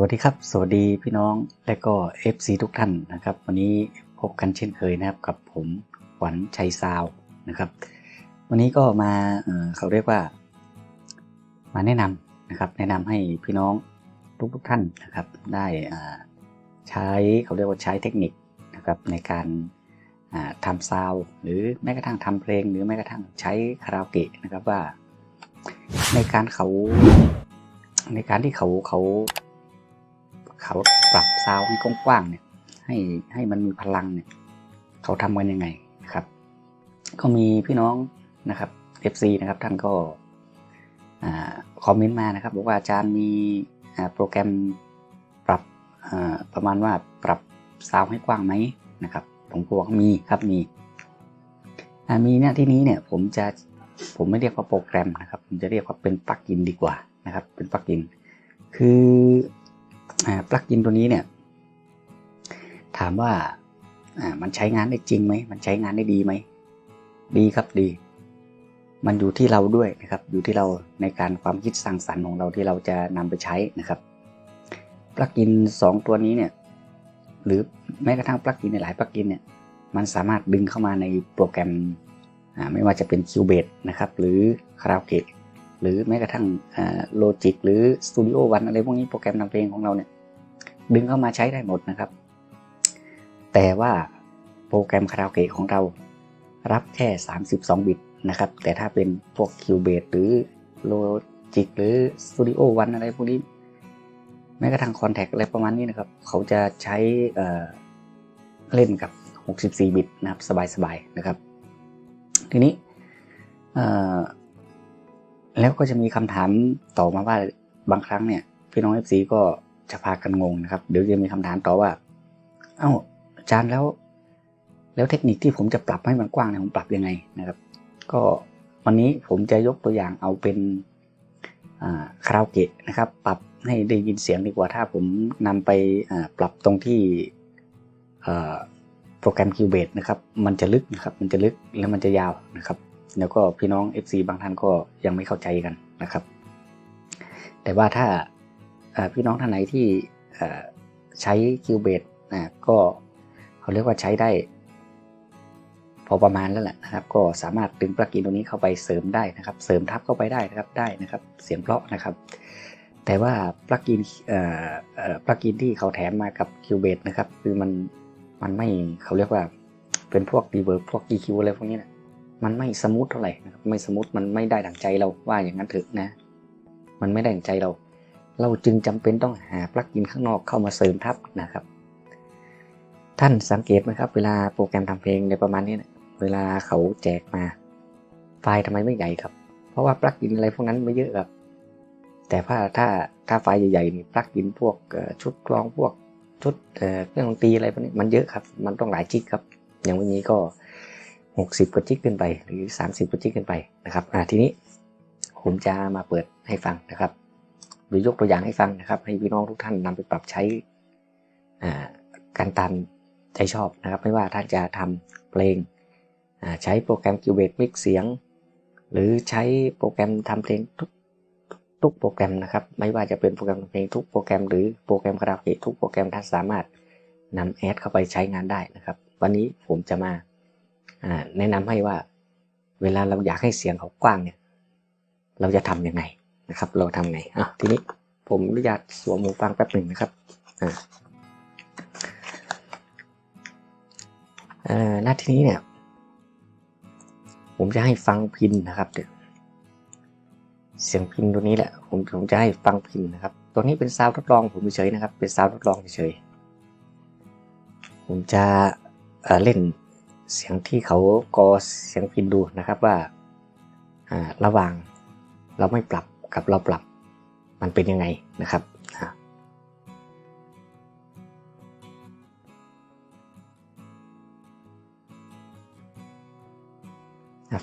วัสดีครับ สวัสดีพี่น้องและก็ FC ทุกท่านนะครับ วันนี้พบกันเช่นเคยนะครับกับผมขวัญชัยซาวนะครับ วันนี้ก็มาเเขาเรียกว่า มาแนะนำนะครับ แนะนำให้พี่น้องทุกทุกๆท่านนะครับ ได้ใช้เขาเรียกว่าใช้เทคนิคนะครับในการทำซาวหรือแม้กระทั่งทำเพลง หรือแม้กระทั่งใช้คาราโอเกะนะครับว่า ในการเขาในการที่เขาเขา เขาปรับซาวให้กว้างๆเนี่ยให้ให้มันมีพลังเนี่ยเขาทำกันยังไงนะครับ ก็มีพี่น้องนะครับ FC นะครับท่านก็คอมเมนต์มานะครับบอกว่าอาจารย์มีโปรแกรมปรับประมาณว่าปรับซาวให้กว้างไหมนะครับผมก็บอกมีครับมีมีเนี่ยที่นี้เนี่ยผมจะผมไม่เรียกว่าโปรแกรมนะครับ ผมจะเรียกว่าเป็นปลั๊กอินดีกว่านะครับ เป็นปลั๊กอิน คือ ปลั๊กอินตัวนี้เนี่ย ถามว่ามันใช้งานได้จริงไหม มันใช้งานได้ดีไหม ดีครับดี มันอยู่ที่เราด้วยนะครับ อยู่ที่เราในการความคิดสร้างสรรค์ของเราที่เราจะนำไปใช้นะครับ ปลั๊กอินสองตัวนี้เนี่ย หรือแม้กระทั่งปลั๊กอินในหลายปลั๊กอินเนี่ย มันสามารถดึงเข้ามาในโปรแกรมอ่าไม่ว่าจะเป็น Cubase นะครับ หรือ Karaoke หรือแม้กระทั่งโลจิกหรือ Studio One อะไรพวกนี้โปรแกรมทำเพลงของเราเนี่ย ดึงเข้ามาใช้ได้หมดนะครับ แต่ว่าโปรแกรมคาราโอเกะของเรารับแค่ 32 บิตนะครับ แต่ถ้าเป็นพวก Cubase หรือ Logic หรือ Studio One อะไรพวกนี้ แม้กระทั่ง Contact อะไรประมาณนี้นะครับ เขาจะใช้เอ่อเล่นกับ 64 บิตนะครับ สบายๆนะครับ ทีนี้ แล้วก็จะมีคำถามต่อมาว่าบางครั้งเนี่ยพี่น้อง FC ก็จะพากันงงนะครับ เดี๋ยวจะมีคำถามต่อว่า เอ้าอาจารย์แล้ว แล้วเทคนิคที่ผมจะปรับให้มันกว้างเนี่ยผมปรับยังไงนะครับ ก็วันนี้ผมจะยกตัวอย่างเอาเป็นคาราโอเกะนะครับ ปรับให้ได้ยินเสียงดีกว่าถ้าผมนำไปปรับตรงที่โปรแกรม Cubase นะครับ มันจะลึกนะครับ มันจะลึกแล้วมันจะยาวนะครับ แล้วก็พี่น้อง FC บางท่านก็ยังไม่เข้าใจกันนะครับ แต่ว่าถ้าพี่น้องท่านไหนที่ใช้ Cubase ก็เขาเรียกว่าใช้ได้ พอประมาณแล้วแหละนะครับ ก็สามารถดึงปลั๊กอินตัวนี้เข้าไปเสริมได้นะครับ เสริมทับเข้าไปได้นะครับได้นะครับ เสียงเพราะนะครับ แต่ว่าปลั๊กอินปลั๊กอินที่เขาแถมมากับ Cubase นะครับ คือมันมันไม่เขาเรียกว่าเป็นพวก reverb พวก EQ อะไรพวกนี้นะ มันไม่สมูทเท่าไหร่นะครับไม่สมูทมันไม่ได้ดั่งใจเราว่าอย่างนั้นเถอะนะ มันไม่ได้ดั่งใจเรา เราจึงจำเป็นต้องหาปลั๊กอินข้างนอกเข้ามาเสริมทับนะครับ ท่านสังเกตไหมครับ เวลาโปรแกรมทำเพลงในประมาณนี้นะเวลาเขาแจกมา ไฟล์ทำไมไม่ใหญ่ครับ เพราะว่าปลั๊กอินอะไรพวกนั้นไม่เยอะครับ แต่ถ้าถ้าถ้าไฟล์ใหญ่ๆนี่ปลั๊กอินพวกชุดกลองพวกชุดเครื่องดนตรีอะไรพวกนี้มันเยอะครับ มันต้องหลายจิกครับ อย่างวันนี้ก็ 60 กว่าจิกขึ้นไป หรือ 30 กว่าจิกขึ้นไปนะครับอ่าทีนี้ผมจะมาเปิดให้ฟังนะครับ หรือยกตัวอย่างให้ฟังนะครับ ให้พี่น้องทุกท่านนำไปปรับใช้การตามใจชอบนะครับ ไม่ว่าท่านจะทำเพลงใช้โปรแกรม Cubase Mix เสียง หรือใช้โปรแกรมทำเพลงทุกทุกโปรแกรมนะครับ ไม่ว่าจะเป็นโปรแกรมเพลงทุกโปรแกรมหรือโปรแกรมคาราโอเกะทุกโปรแกรมท่านสามารถนำแอดเข้าไปใช้งานได้นะครับ วันนี้ผมจะมา แนะนำให้ว่าเวลาเราอยากให้เสียงเขากว้างเนี่ย เราจะทำยังไงนะครับ เราทำไงอะทีนี้ผมอนุญาตสวมหูฟังแป๊บหนึ่งนะครับอ่าหน้าที่นี้เนี่ย ผมจะให้ฟังพินนะครับเดี๋ยวเสียงพินตัวนี้แหละ ผมผมจะให้ฟังพินนะครับ ตัวนี้เป็นซาวทดลองผมเฉยนะครับ เป็นซาวทดลองเฉยผมจะเล่น เสียงที่เขากอเสียงพินดูนะครับว่าระหว่างเราไม่ปรับกับเราปรับมันเป็นยังไงนะครับ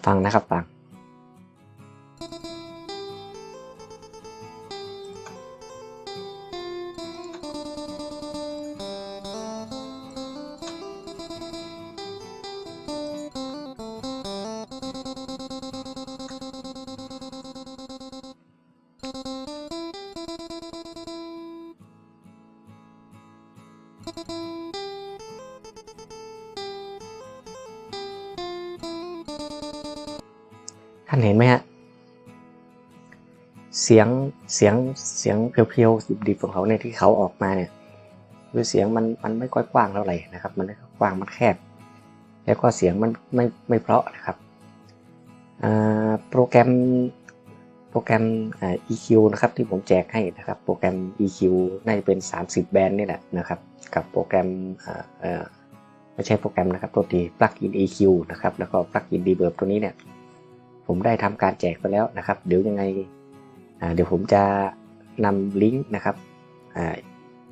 ฟังนะครับฟัง ท่านเห็นไหมฮะ เสียงเสียงเสียงเพียวๆดิบๆของเขาเนี่ยที่เขาออกมาเนี่ยคือเสียงมันมันไม่ค่อยกว้างเท่าไหร่นะครับ มันไม่กว้างมันแคบ แล้วก็เสียงมันไม่ไม่เพราะนะครับโปรแกรมโปรแกรมอ่า EQ นะครับที่ผมแจกให้นะครับ โปรแกรม EQ น่าจะเป็น 30 แบนด์นี่แหละนะครับ กับโปรแกรมไม่ใช่โปรแกรมนะครับตัวที plugin EQ นะครับแล้วก็ plugin reverb ตัวนี้เนี่ย ผมได้ทำการแจกไปแล้วนะครับ เดี๋ยวยังไงเดี๋ยวผมจะนำลิงก์นะครับอ่า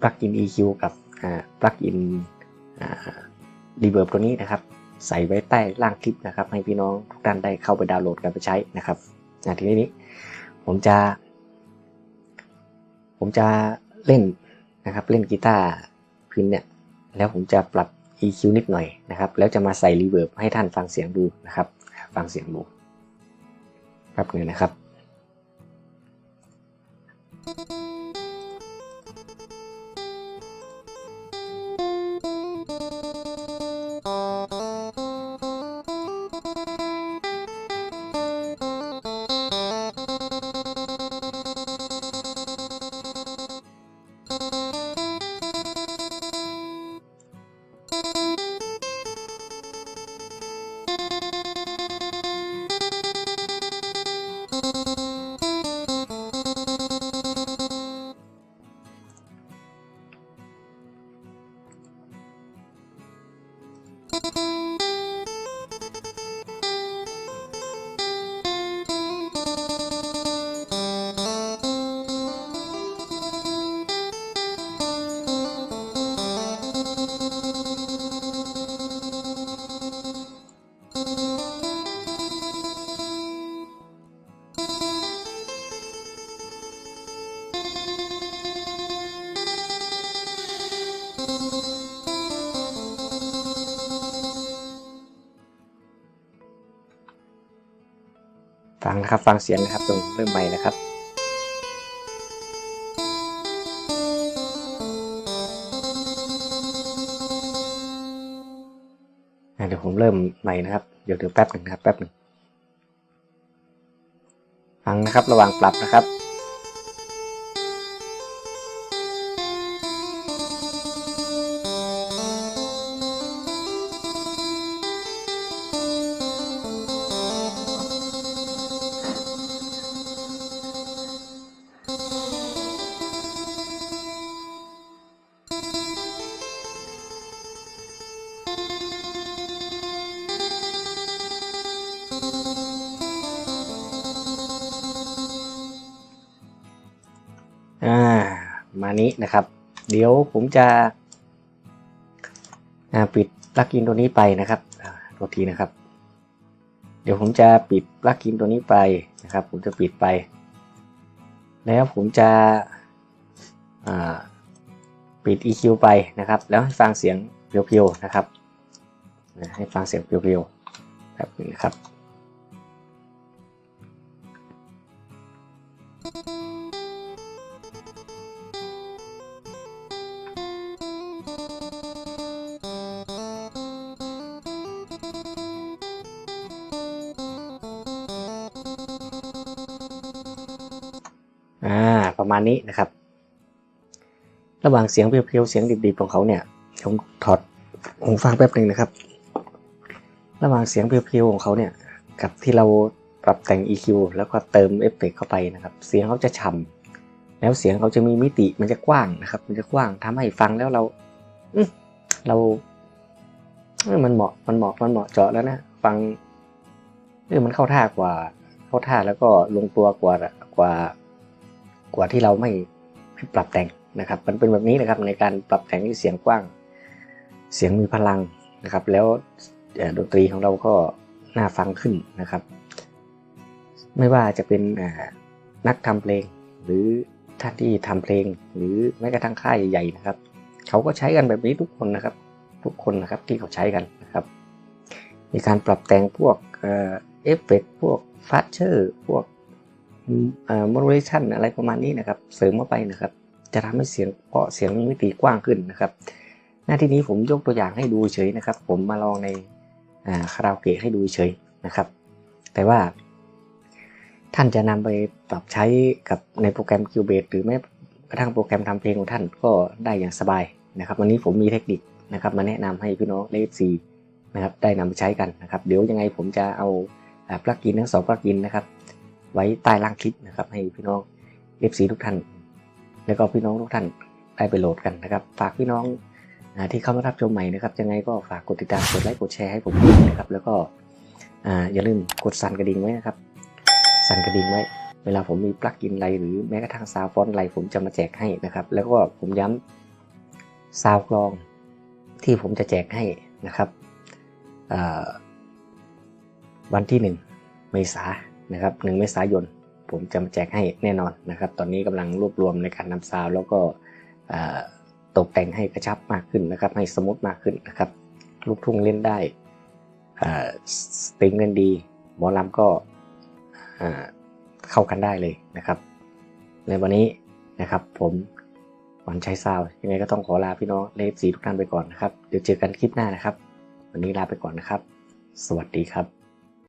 plugin EQ กับอ่า plugin อ่า reverb ตัวนี้นะครับ ใส่ไว้ใต้ล่างคลิปนะครับ ให้พี่น้องทุกท่านได้เข้าไปดาวน์โหลดกันไปใช้นะครับทีนี้นี้ผมจะ ผมจะเล่นนะครับ เล่นกีตาร์พินเนี่ย แล้วผมจะปรับ EQ นิดหน่อยนะครับ แล้วจะมาใส่ reverb ให้ท่านฟังเสียงดูนะครับ ฟังเสียงดู แป๊บนึงนะครับ ฟังนะครับ ฟังเสียงนะครับตรงเริ่มใหม่นะครับเดี๋ยวผมเริ่มใหม่นะครับ เดี๋ยวเดี๋ยวแป๊บหนึ่งนะครับแป๊บหนึ่งฟังนะครับระหว่างปรับนะครับ อ่ามานี้นะครับ เดี๋ยวผมจะอ่าปิดปลั๊กอินตัวนี้ไปนะครับตัวทีนะครับ เดี๋ยวผมจะปิดปลั๊กอินตัวนี้ไปนะครับ ผมจะปิดไป แล้วผมจะอ่าปิด EQ ไปนะครับ แล้วให้ฟังเสียงเพียวๆนะครับ ให้ฟังเสียงเพียวๆแบบนี้นะครับ ประมาณนี้นะครับ ระหว่างเสียงเพียวๆเสียงดิบๆของเขาเนี่ยผมถอดหูฟังแป๊บหนึ่งนะครับ ระหว่างเสียงเพียวๆของเขาเนี่ยกับที่เราปรับแต่ง EQ แล้วก็เติมเอฟเฟกต์เข้าไปนะครับ เสียงเขาจะฉ่ำแล้วเสียงเขาจะมีมิติมันจะกว้างนะครับ มันจะกว้างทำให้ฟังแล้วเราอื้อเราเออมันเหมาะมันเหมาะมันเหมาะเจาะแล้วนะฟังเออมันเข้าท่ากว่า เข้าท่าแล้วก็ลงตัวกว่ากว่า กว่าที่เราไม่ไม่ปรับแต่งนะครับ มันเป็นแบบนี้นะครับในการปรับแต่งที่เสียงกว้าง เสียงมีพลังนะครับ แล้วดนตรีของเราก็น่าฟังขึ้นนะครับ ไม่ว่าจะเป็นนักทำเพลง หรือท่านที่ทำเพลง หรือแม้กระทั่งค่ายใหญ่ๆนะครับ เขาก็ใช้กันแบบนี้ทุกคนนะครับ ทุกคนนะครับที่เขาใช้กันนะครับ มีการปรับแต่งพวกเอฟเฟกต์พวกฟัชเชอร์ พวก โมดูเลชันอะไรประมาณนี้นะครับ เสริมเข้าไปนะครับ จะทำให้เสียงเพาะเสียงมีมิติกว้างขึ้นนะครับ หน้าที่นี้ผมยกตัวอย่างให้ดูเฉยนะครับ ผมมาลองในคาราโอเกะให้ดูเฉยนะครับ แต่ว่า ท่านจะนำไปปรับใช้กับในโปรแกรม Cubase หรือแม้กระทั่งโปรแกรมทำเพลงของท่านก็ได้อย่างสบายนะครับ วันนี้ผมมีเทคนิคนะครับ มาแนะนำให้พี่น้องเลฟซีนะครับได้นำไปใช้กันนะครับ เดี๋ยวยังไงผมจะเอาปลั๊กอินทั้งสองปลั๊กอินนะครับ ไว้ใต้ล่างคลิปนะครับ ให้พี่น้อง FC ทุกท่าน แล้วก็พี่น้องทุกท่านได้ไปโหลดกันนะครับ ฝากพี่น้องที่เข้ามารับชมใหม่นะครับยังไงก็ฝากกดติดตามกดไลค์กดแชร์ให้ผมด้วยนะครับ แล้วก็อย่าลืมกดสั่นกระดิ่งไว้นะครับ สั่นกระดิ่งไว้ เวลาผมมีปลั๊กอินไรหรือแม้กระทั่งซาวฟอนต์ไรผมจะมาแจกให้นะครับ แล้วก็ผมย้ำซาวกลองที่ผมจะแจกให้นะครับวันที่ 1 เมษาย นนะครับ1เมษายน ผมจะมาแจกให้แน่นอนนะครับ ตอนนี้กำลังรวบรวมในการนำซาวแล้วก็ตกแต่งให้กระชับมากขึ้นนะครับ ให้สมูทมากขึ้นนะครับ ลูกทุ่งเล่นได้สตริงเล่นดีหมอลำก็เข้ากันได้เลยนะครับ ในวันนี้นะครับผมหวันชัยซาวยังไงก็ต้องขอลาพี่น้องเลฟสีทุกท่านไปก่อนนะครับ เดี๋ยวเจอกันคลิปหน้านะครับ วันนี้ลาไปก่อนนะครับ สวัสดีครับ